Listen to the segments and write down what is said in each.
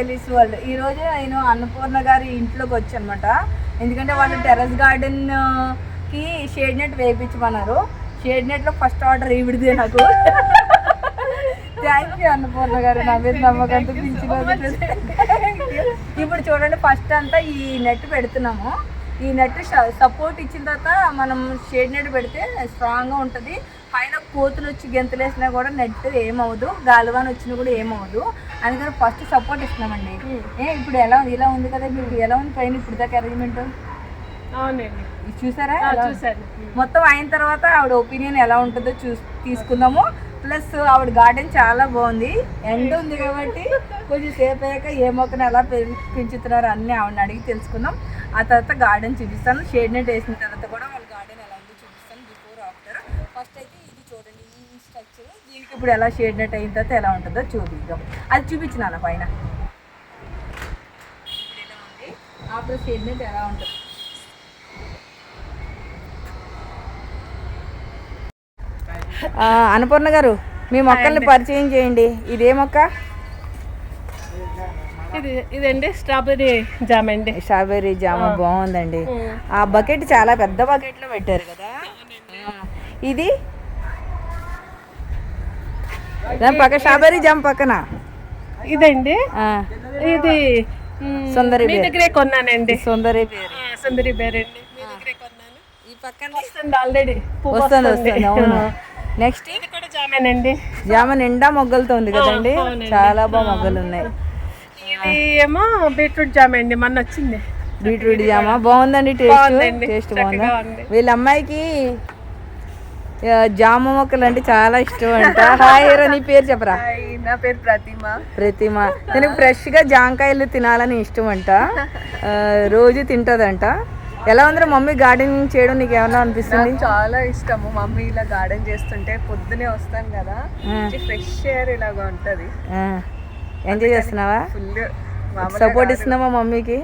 Ellis world. ఈ రోజు నేను అన్నపూర్ణ గారి ఇంట్లోకి వచ్చి అనమాట ఎందుకంటే వాళ్ళు టెర్రస్ గార్డెన్కి షేడ్ నెట్ వేయించమన్నారు షేడ్ నెట్లో ఫస్ట్ ఆర్డర్ ఈవిడిదే నాకు. థ్యాంక్ యూ అన్నపూర్ణ గారు. నా మీద ఇప్పుడు చూడండి ఫస్ట్ అంతా ఈ నెట్ పెడుతున్నాము. ఈ నెట్ సపోర్ట్ ఇచ్చిన తర్వాత మనం షేడ్ నెట్ పెడితే స్ట్రాంగ్గా ఉంటుంది. పైన కోతులు వచ్చి గెంతులు వేసినా కూడా నెట్ ఏమవదు గాలివాన వచ్చినా కూడా ఏమవదు అందుకని ఫస్ట్ సపోర్ట్ ఇస్తున్నామండి. ఏ ఇప్పుడు ఎలా ఉంది? ఇలా ఉంది కదా మీకు ఎలా ఉంది పైన ఇప్పుడు దాకా అరేంజ్మెంట్ అవునండి చూసారా? చూశాను. మొత్తం అయిన తర్వాత ఆవిడ ఒపీనియన్ ఎలా ఉంటుందో చూ తీసుకుందాము. ప్లస్ ఆవిడ గార్డెన్ చాలా బాగుంది. ఎండ ఉంది కాబట్టి కొంచెం సేపు అయ్యాక ఏ మొక్కను ఎలా పెంచు- పెంచుతున్నారు అన్నీ ఆవిడని అడిగి తెలుసుకుందాం. ఆ తర్వాత గార్డెన్ చూపిస్తాను. షేడ్ నెట్ వేసిన తర్వాత కూడా వాళ్ళ గార్డెన్ ఎలా ఉందో చూపిస్తాను బిఫోర్ ఆఫ్టర్ ఫస్ట్ అయితే ఇది చూడండి ఈ స్ట్రక్చర్. దీనికి ఇప్పుడు ఎలా షేడ్ నెట్ అయిన తర్వాత ఎలా ఉంటుందో చూపిద్దాం. అది చూపించినాను పైన. ఇప్పుడు ఎలా ఉంది? ఆఫ్టర్ షేడ్ నెట్ ఎలా ఉంటుంది. ఆ, అన్నపూర్ణ గారు మీ మొక్కల్ని పరిచయం చేయండి. ఇదే మొక్క? ఇది ఇదండి స్ట్రాబెర్రీ జామ్ అండి. స్ట్రాబెర్రీ జామ బాగుందండి. ఆ బకెట్ చాలా పెద్ద బకెట్లో పెట్టారు కదా? ఇది? దాని పక్క స్ట్రాబెర్రీ జామ పక్కన. ఇదండి? ఇది సుందరి మీ. దగ్గరే కొన్నానండి. సుందరి సుందరి బేర్ అండి. మీ దగ్గరే కొన్నాను. ఈ పక్కన వస్తుంది ఆల్రెడీ వస్తుంది వస్తుంది. అవును. నెక్స్ట్ ఇది కూడా జామేనండి. జామ నిండా మొగ్గలతో ఉంది కదండి. చాలా బాగా మొగ్గలు ఉన్నాయి ఇది ఏమో బీట్రూట్ జామ్ అండి. మొన్న వచ్చింది. బీట్రూట్ జామ. బాగుందండి టేస్ట్. టేస్ట్ బాగుందా. వీళ్ళ అమ్మాయికి జామ మొక్కలు అంటే చాలా ఇష్టం అంట. హాయ్ నీ పేరు చెప్పరా? నా పేరు ప్రతిమ. ప్రతిమ. తనకి ఫ్రెష్గా జాంకాయలు తినాలని ఇష్టం అంట. రోజు తింటదంట. ఎలా ఉందిరా మమ్మీ గార్డెనింగ్ చేయడం నీకు ఏమన్నా అనిపిస్తుంది? చాలా ఇష్టము. మమ్మీ ఇలా గార్డెన్ చేస్తుంటే పొద్దునే వస్తాను కదా. ఫ్రెష్ ఎయిర్ ఇలాగా ఉంటది. ఎంజాయ్ చేస్తున్నావా? ఫుల్ సపోర్ట్ ఇస్తున్నావా మమ్మీకి?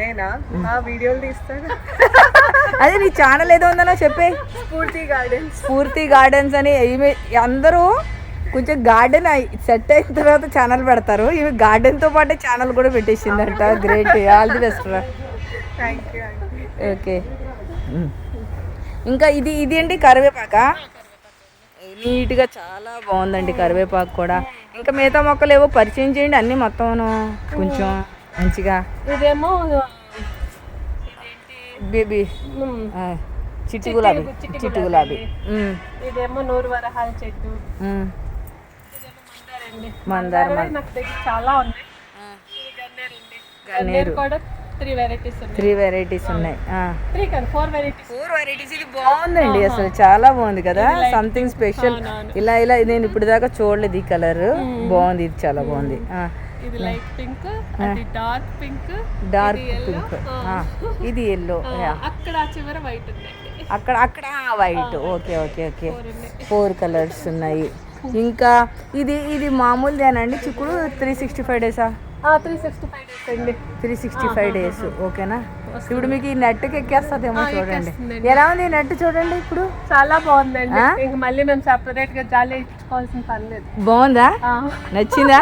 నేనా? ఆ వీడియోలు తీస్తాను. అదే నీ ఛానల్ ఏదో ఉందనో చెప్పే. స్ఫూర్తి గార్డెన్స్ స్ఫూర్తి గార్డెన్స్ అని ఈమె అందరూ కొంచెం గార్డెన్ సెట్ అయిన తర్వాత ఛానల్ పెడతారు. ఈమె garden తో పాటే ఛానల్ కూడా పెట్టేసిందంట. గ్రేట్ ఆల్ ది బెస్ట్ రా యూ ఓకే ఇంకా ఇది ఇది ఏంటి? కరివేపాక? నీట్గా చాలా బాగుందండి కరివేపాకు కూడా. ఇంకా మిగతా మొక్కలు ఏవో పరిచయం చేయండి అన్నీ మొత్తం కొంచెం మంచిగా. ఇదేమో బేబీ మ్, చిట్టి గులాబీ. చిట్టి గులాబీ. ఉమ్, ఇదేమో నూరు వరహాల చెట్టు. ఉమ్. ఇదేమో మందారండి మందార మందారం నాకు దగ్గర చాలా ఉన్నాయి. గన్నేరు కూడా త్రీ వెరైటీస్ ఉన్నాయి. త్రీ వెరైటీస్ ఉన్నాయి. త్రీ కాదు ఫోర్ వెరైటీస్ ఫోర్ వెరైటీస్ ఇది బాగుందండి అసలు చాలా బాగుంది కదా? సంథింగ్ స్పెషల్ ఇలా ఇలా నేను ఇప్పుడు దాకా చూడలేదు ఈ కలర్ బాగుంది ఇది చాలా బాగుంది. ఇది లైట్ పింక్ అది డార్క్ పింక్ డార్క్ పింక్. ఇది ఎల్లో అక్కడ చివర వైట్ ఉందండి. అక్కడ అక్కడ white okay okay okay four colours ఉన్నాయి. ఇంకా ఇది ఇది మామూలుదేనండి? చిక్కుడు త్రీ సిక్స్టీ ఫైవ్ డేసా త్రీ సిక్స్టీ ఫైవ్ డేస్ అండి. త్రీ సిక్స్టీ ఫైవ్ డేస్ ఓకేనా? ఇప్పుడు మీకు ఈ నెట్కి ఎక్కేస్తుందేమో చూడండి. ఎలా ఉంది నెట్ చూడండి ఇప్పుడు? చాలా బాగుందండి. ఇంక మళ్ళీ మేము సెపరేట్గా జాలి ఇచ్చుకోవాల్సిన పని లేదు. బాగుందా? నచ్చిందా?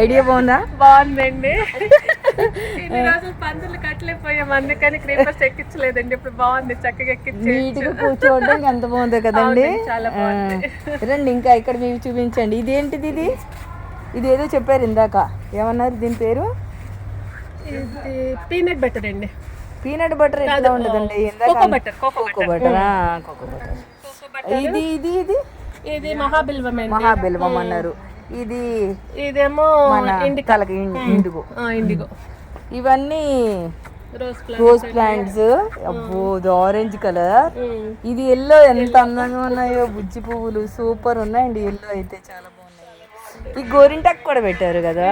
ఐడియా బాగుందా? బాగుందండి. ఇన్ని రోజులు పందులు కట్టలేకపోయాం. అందుకని క్రీపర్స్ ఎక్కించలేదండి. ఇప్పుడు బాగుంది. చక్కగా ఎక్కించి నీట్గా కూర్చోవడానికి ఎంత బాగుందో కదండి. చాలా ఆ, రండి ఇంకా ఇక్కడ మీకు చూపించండి. ఇది ఏంటిది ఇది? ఇది ఏదో చెప్పారు ఇందాక. ఏమన్నారు? దీని పేరు? పీనట్ బటర్ అండి. పీనట్ బటర్ ఎట్లా ఉండదండి cocoa butter cocoa butter. Cocoa butter. ఇది ఇది ఇది? ఇది మహాబిల్వం మహాబెల్వం అన్నారు. ఇది ఇదేమో మన ఇండికా తలకి ఇం- ఇండిగో. ఇండిగో. ఇవన్నీ రోజ్ ప్లాంట్స్ అబ్బో ఆరెంజ్ కలర్ ఇది ఎల్లో ఎంత అందంగా ఉన్నాయో బుజ్జి పువ్వులు. సూపర్ ఉన్నాయండి ఎల్లో అయితే చాలా ఈ గోరింటాకు కూడా పెట్టారు కదా.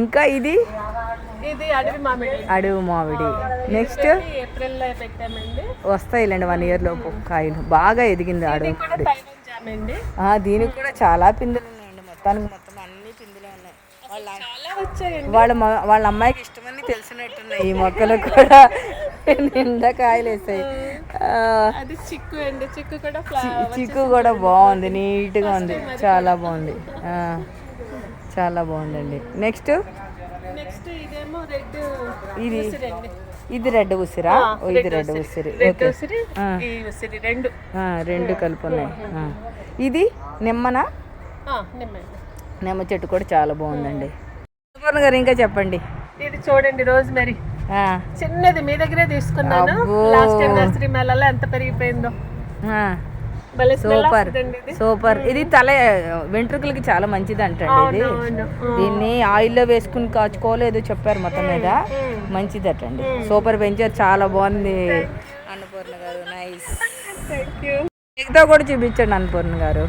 ఇంకా ఇది? ఇది అడవి మామిడి. అడవి మామిడి. నెక్స్ట్ ఏప్రిల్లో పెట్టామండి. వస్తాయిలేండి వన్ ఇయర్ లోపు కాయలు. బాగా ఎదిగింది అడవి దీనికి కూడా చాలా పిందులు ఉన్నాయండి. మొత్తానికి మొత్తం అన్ని పిందులే ఉన్నాయి. వాళ్ళ వాళ్ళ అమ్మాయికి ఇష్టమని తెలిసినట్టున్నాయి ఈ మొక్కలకు కూడా. నిండా కాయలు వేసాయి అది చిక్కు అండి. చిక్కు కూడా చిక్కు కూడా బాగుంది నీట్గా ఉంది. చాలా బాగుంది. చాలా బాగుందండి. నెక్స్ట్? నెక్స్ట్ ఇదేమో రెడ్ ఇది ఇది రెడ్ ఉసిరా? ఇది రెడ్ ఉసిరి. Red okay. రెండు. రెండు కలిపి ఉన్నాయి. ఇది నిమ్మనా? నిమ్మ చెట్టు కూడా చాలా బాగుందండి. గారు ఇంకా చెప్పండి. ఇది చూడండి రోజ్ మెరీ. చిన్నది మీ దగ్గరే తీసుకున్నాను. లాస్ట్ టైం నర్సరీ మేళలో ఎంత పెరిగిపోయిందో. సూపర్. సూపర్. ఇది తల వెంట్రుకలకి చాలా మంచిది అంటండి ఇది దీన్ని ఆయిల్లో వేసుకుని కాచుకోలేదు చెప్పారు మొత్తం మీద. మంచిది అటండి సూపర్ పెంచారు చాలా బాగుంది. అన్నపూర్ణ గారు నైస్. మిగతా కూడా చూపించండి అన్నపూర్ణ గారు.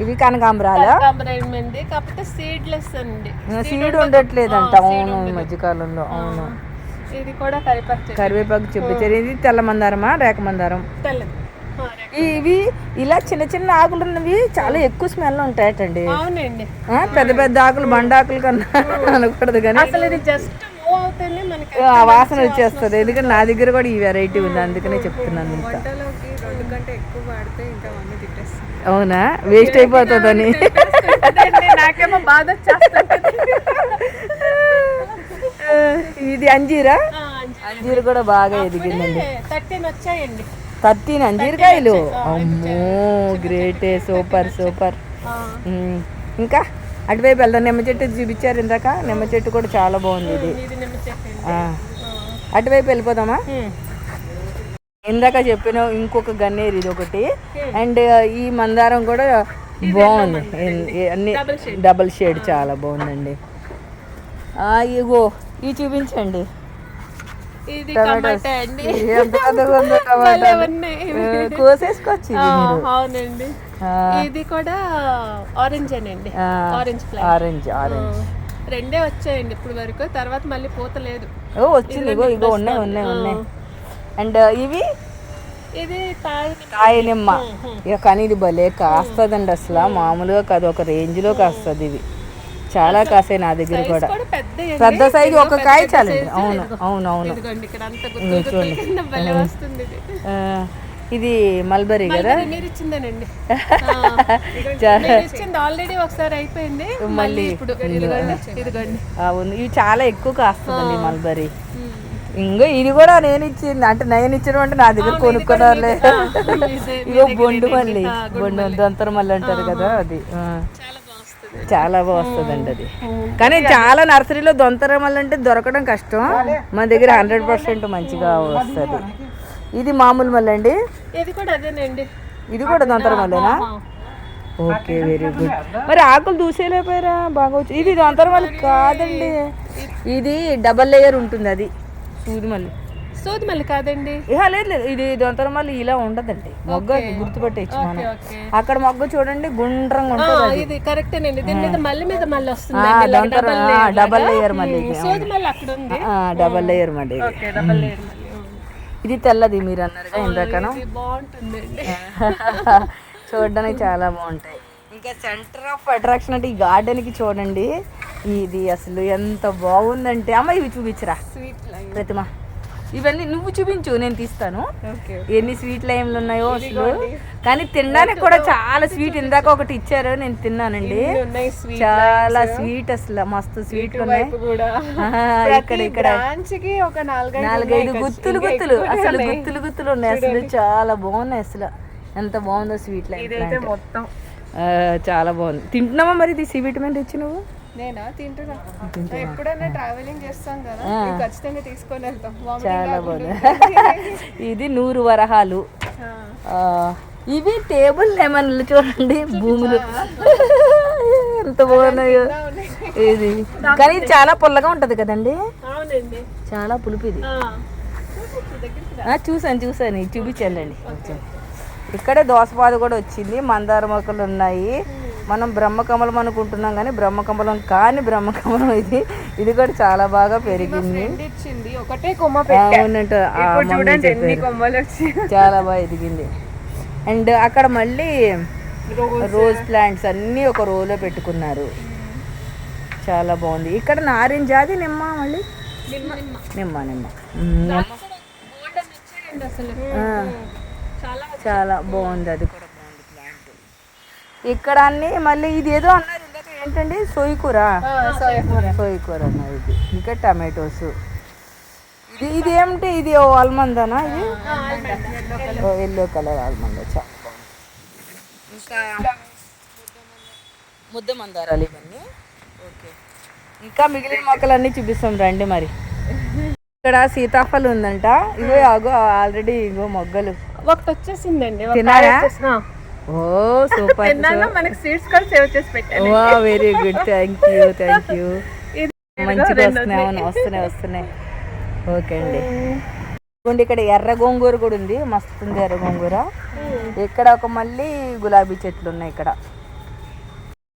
ఇవి కనకాంబరాలా? కాంబరైమెంది కాకపోతే సీడ్లెస్ అండి. సీడ్ ఉండట్లేదంట. అవును ఈ మధ్యకాలంలో. అవును. ఇది కూడా కరివేపాకు చూపించారు ఇది తెల్ల మందారమా? రేక మందారం? రే- ఇవి ఇలా చిన్న చిన్న ఆకులు ఉన్నవి చాలా ఎక్కువ స్మెల్ ఉంటాయటండి. అవునండి. పెద్ద పెద్ద ఆకులు బండాకులు కన్నా అనకూడదు కానీ. అసలు ఇది జస్ట్ ఆ వాసన వచ్చేస్తుంది. ఎందుకంటే నా దగ్గర కూడా ఈ వెరైటీ ఉంది. అందుకనే చెప్తున్నాను అవునా? వేస్ట్ అయిపోతుందని. నాకేమో బాధ ఇది అంజీరా? అంజీరు. కూడా బాగా ఎదిగిందండి. థర్టీన్ వచ్చాయండి. థర్టీన్ అంజీరకాయలు అమ్మో గ్రేటే సూపర్ సూపర్. ఇంకా? అటువైపు వెళ్దాం. నిమ్మ చెట్టు చూపించారు ఇందాక. నిమ్మ చెట్టు కూడా చాలా బాగుంది ఇది. అటువైపు వెళ్ళిపోదామా. ఇందాక చెప్పిన ఇంకొక గన్నేరు ఇది ఒకటి. అండ్ ఈ మందారం కూడా బాగుంది. అన్ని డబుల్ షేడ్ చాలా బాగుందండి. ఇగో ఇవి చూపించండి. ఇది టమాటా. అండి. కోసేసుకోవచ్చు ఇది అవునండి. ఇది కూడా ఆరెంజ్ అనండి. ఆ, ఆరెంజ్ ఆరెంజ్ ఆరెంజ్ రెండే వచ్చాయండి ఇప్పుడు వరకు. తర్వాత మళ్ళీ పూత లేదు. ఓ వచ్చింది. ఇగో ఇగో ఉన్నాయి ఉన్నాయి ఉన్నాయి. అండ్ ఇవి? ఇది తాయి కాయ నిమ్మ ఇక కానీ ఇది భలే కాస్తుందండి అసలు. మామూలుగా కాదు. ఒక రేంజ్లో కాస్తుంది ఇవి చాలా కాసాయి నా దగ్గర కూడా. పెద్ద సైజు ఒక కాయ చాలండి. అవును అవును అవును. ఇదిగోండి ఇది ఆ, ఇది మల్బరీ కదా? మీరు ఇచ్చిందేనండి ఇచ్చింది ఆల్రెడీ ఒకసారి అయిపోయింది మళ్ళీ ఇప్పుడు ఇదిగోండి ఇదిగోండి. అవును ఇవి చాలా ఎక్కువ కాస్తుందండి మల్బరీ. ఇంకో ఇది కూడా నేను ఇచ్చింది అంటే నేను ఇచ్చడం అంటే నా దగ్గర కొనుక్కున్నారులే ఇదే ఇగో బొండు మల్లి బొండు దొంతర మల్లి అంటారు కదా అది. ఆ. చాలా బాగుంది. చాలా బాగా వస్తుందండి అది కానీ చాలా నర్సరీలో దొంతర మల్లి అంటే దొరకడం కష్టం. మన దగ్గర హండ్రెడ్ పర్సెంట్ మంచిగా వస్తుంది. ఇది మామూలు మల్లి అండి? ఇది కూడా అదేనండి. ఇది కూడా దొంతర మల్లేనా? ఓకే వెరీ గుడ్ మరి ఆకులు దూసేలేపోయారా బాగా వచ్చి ఇది దొంతర మల్లి కాదండి. ఇది డబల్ లేయర్ ఉంటుంది అది. సూది మల్లి. సూది మళ్ళీ కాదండి. ఇహ లేదు లేదు. ఇది దొంతర మల్లి ఇలా ఉండదండి. మొగ్గ గుర్తుపట్టేచ్చు మనం. అక్కడ మొగ్గ చూడండి గుండ్రంగా ఉంటుంది ఇది కరెక్టేనండి. దీని మీద మళ్ళీ మీద మళ్ళీ వస్తుంది డబల్ లేయర్ మళ్ళీ ఇది. సూది మళ్ళీ అక్కడ ఉంది. డబల్ లేయర్ మళ్ళీ డబల్ లేయర్ మళ్ళీ. ఇది తెల్లది మీరు అన్నారుగా ఇందాకను. ఇది బాగుంటుందండి. చూడడానికి చాలా బాగుంటాయి. ఇంకా సెంటర్ ఆఫ్ అట్రాక్షన్ అంటే ఈ గార్డెన్కి చూడండి. ఇది అసలు ఎంత బాగుందంటే. అమ్మ ఇవి చూపించరా? ప్రతిమ. ఇవన్నీ నువ్వు చూపించు నేను తీస్తాను. ఎన్ని స్వీట్ లైమ్లు ఉన్నాయో అసలు. కానీ తినడానికి కూడా చాలా స్వీట్ ఇందాక ఒకటి ఇచ్చారు నేను తిన్నానండి. చాలా స్వీట్ అసలు మస్తు స్వీట్లు ఉన్నాయి. ఇక్కడ ఇక్కడ. నాలుగైదు గుత్తులు గుత్తులు అసలు గుత్తులు గుత్తులు ఉన్నాయి అసలు చాలా బాగున్నాయి అసలు. ఎంత బాగుందో స్వీట్ లైమ్ ఇదైతే మొత్తం. చాలా బాగుంది. తింటున్నావా మరి ఇది సి విటమిన్ రిచ్ నువ్వు? నేనా? తింటున్నా. ఎప్పుడైనా ట్రావెలింగ్ చేస్తాం కదా ఇది ఖచ్చితంగా తీసుకొని వెళ్తాం. చాలా. బాగుంది. ఇది నూరు వరహాలు. ఇవి టేబుల్ లెమన్లు చూడండి భూములు. ఎంత బాగున్నాయో. ఇది. కానీ ఇది చాలా పుల్లగా ఉంటది కదండి. చాలా పులుపు ఇది. చూసాను చూసాను. కొంచెం ఇక్కడే దోసపాదు కూడా వచ్చింది. మందార మొక్కలు ఉన్నాయి. మనం బ్రహ్మకమలం అనుకుంటున్నాం కానీ బ్రహ్మకమలం కాని బ్రహ్మకమలం ఇది. ఇది కూడా చాలా బాగా పెరిగింది. ఒకటే కొమ్మ అవునంట చాలా బాగా ఎదిగింది. అండ్ అక్కడ మళ్ళీ రోజ్ ప్లాంట్స్ అన్నీ ఒక రోలో పెట్టుకున్నారు. చాలా బాగుంది. ఇక్కడ నారింజ అది నిమ్మ మళ్ళీ? నిమ్మ నిమ్మ. చాలా చాలా బాగుంది అది. ఇక్కడ అన్ని మళ్ళీ ఇది ఏదో అన్నారు ఇందాక ఏంటండి? సోయి కూర. సోయి కూర. అన్న ఇది. ఇంకా టమాటోస్. ఇది ఇది ఏమిటి? ఇది ఓ ఆల్మందానా ఇది? ఓ ఎల్లో కలర్ ఆల్మంద ఇంకా ముద్ద మందారాలు ఇవన్నీ. ఓకే. ఇంకా మిగిలిన మొక్కలన్నీ చూపిస్తాం రండి మరి. ఇక్కడ సీతాఫలం ఉందంట. ఇగో అగో ఆల్రెడీ ఇగో మొగ్గలు. ఒకటి వచ్చేసిందండి ఒక ఓ సూపర్ మనకి సీడ్స్ కూడా సేవ్ చేసి పెట్టాను. వా very good thank you thank you. మంచిగా వస్తున్నాయి అవును వస్తున్నాయి వస్తున్నాయి. ఓకే అండి. ఇదిగోండి ఇక్కడ ఎర్ర గోంగూర కూడా ఉంది మస్తు ఉంది ఎర్ర గోంగూర. ఇక్కడ ఒక మళ్ళీ గులాబీ చెట్లు ఉన్నాయి ఇక్కడ.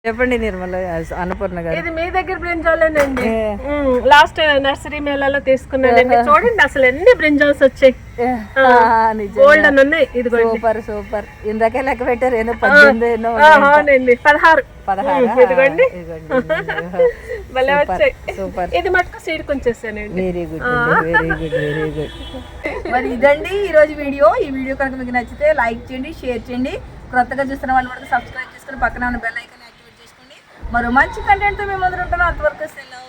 చెప్పండి నిర్మల అన్నపూర్ణ గారు. ఇది మీ దగ్గర బ్రింజాలేనండి. లాస్ట్ నర్సరీ మేళాలో తీసుకున్నానండి చూడండి అసలు ఎన్ని బ్రింజాల్స్ వచ్చాయి. ఆ, నిజం గోల్డ్ అని ఉన్నాయి ఇదిగోండి. Super super. ఇందాకే లెక్క పెట్టారు ఏదో పద్దెనిమిది అవునండి పదహారు. పదహారు? ఇదిగోండి. భలే వచ్చాయి. సూపర్. ఇది మటుకు seed కొంచేసానండి very good very good very good మరి ఇదండి ఈ రోజు వీడియో. ఈ వీడియో కనుక మీకు నచ్చితే లైక్ చేయండి షేర్ చేయండి. కొత్తగా చూస్తున్న వాళ్ళు కూడా సబ్స్క్రైబ్ చేసుకుని పక్కన ఉన్న బెల్ ఐకాన్ మరో మంచి కంటెంట్తో మేము ముందు ఉంటున్నాం అంతవరకు సెలవు.